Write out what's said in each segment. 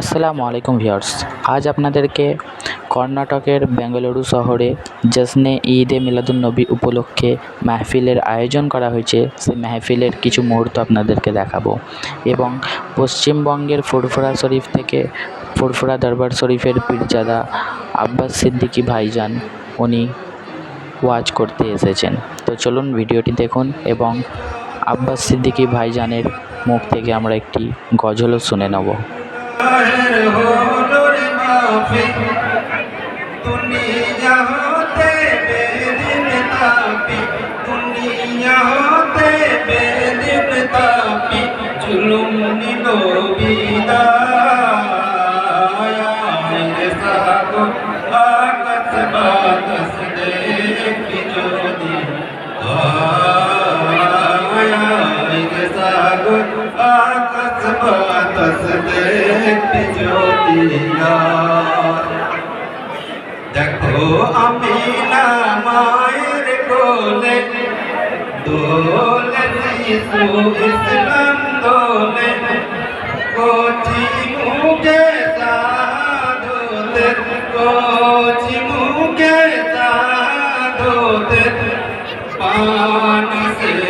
আসসালামু আলাইকুম ভিউয়ার্স। আজ আপনাদেরকে কর্ণাটকের বেঙ্গালুরু শহরে জশ্নে ঈদে মিলাদুন্নবী উপলক্ষে মাহফিলের আয়োজন করা হয়েছে। সেই মাহফিলের কিছু মুহূর্ত আপনাদেরকে দেখাবো। এবং পশ্চিমবঙ্গের ফুরফুরা শরীফ থেকে ফুরফুরা দরবার শরীফের পীরজাদা আব্বাস সিদ্দিকী ভাইজান, উনি ওয়াজ করতে এসেছেন। তো চলুন ভিডিওটি দেখুন এবং আব্বাস সিদ্দিকী ভাইজানের মুখ থেকে আমরা একটি গজলও শুনে নেব। জুলুম নিল বিদায়। সাগর আকাশ বাতাস দেখি আমি না মায়ের কোলে, দোলে শিশু ইসলাম দোলে, কোচি মুখে সাধুদের কোচি মুখে সাধুদের পান সে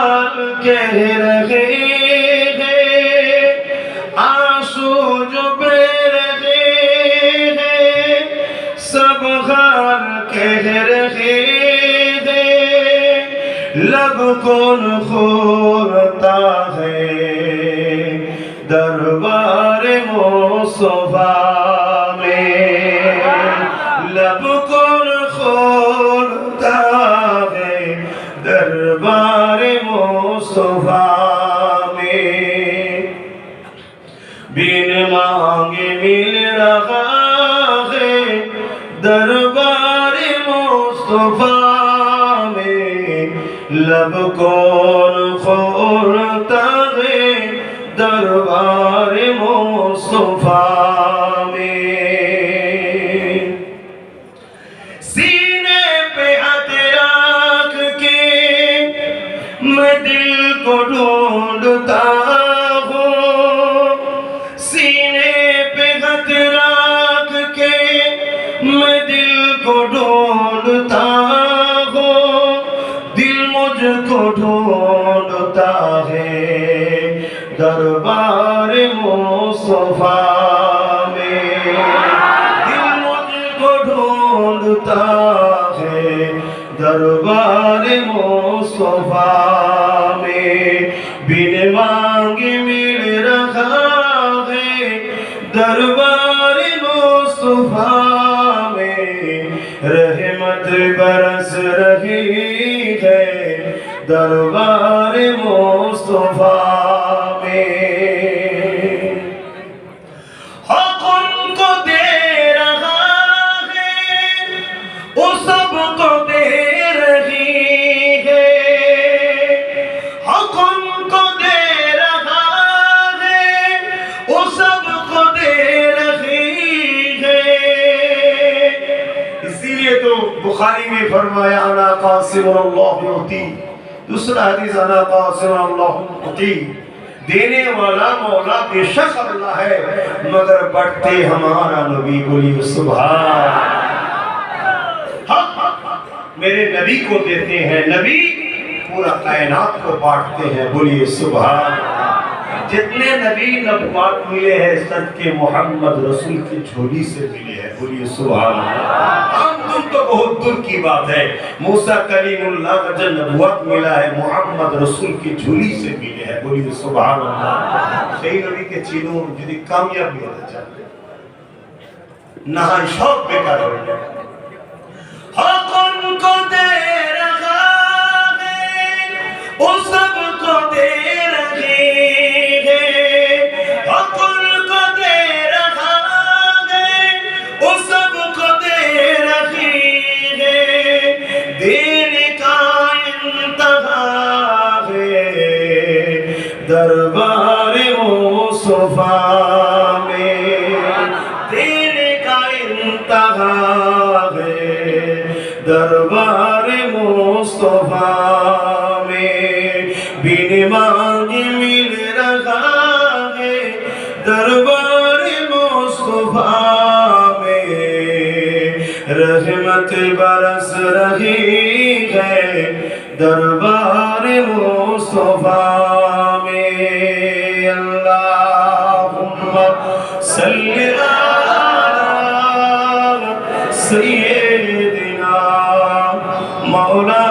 कह रहे हैं आंसू जो बह रहे हैं सब हाल कह रहे हैं लब कौन खोलता है दरबार मुस्तफा में लब बिन मांगे मिल रहा है दरबार मुस्तफा में लब कौन खोलता है दरबार मुस्तफा में सीने पे हाथ रख के मैं दिल को ढूंढता को ढूंढता हूँ दिल मुझको ढूंढता दरबार मुस्तफा में हक उनको दे रहा है वो सबको दे रही है हक उनको दे रहा है वो सबको दे रही है इसीलिए तो बुखारी में फरमाया अना कासिम अल्लाह دوسرا حدیث انا تاسم اللہ مطیع دینے والا مولا بے شخص اللہ ہے، مگر بڑھتے ہمارا نبی بولی سبحان حق میرے نبی کو دیتے ہیں، نبی پورا کائنات کو بانٹتے ہیں، بولیے سبحان جتنے نبی نبوات ملے ہیں صد کے محمد رسول کی جھولی سے ملے ہیں۔ بولیے سبحان اللہ۔ ہم تم تو بہت دل کی بات ہے۔ موسیٰ کریم اللہ کا جو نبوت ملا ہے، محمد رسول کی جھولی سے ملے ہیں۔ بولیے سبحان اللہ۔ شہی نبی کے چینوں جدی بھی ہوتا چاہتے ہیں۔ نہاں شوق بے کر ہوئے حق ان ہاں، کو दरबार मुस्तफा में बिन मांगे मिल रहा है दरबार मुस्तफा में रहमत बरस रही है दरबार मुस्तफा মাওলা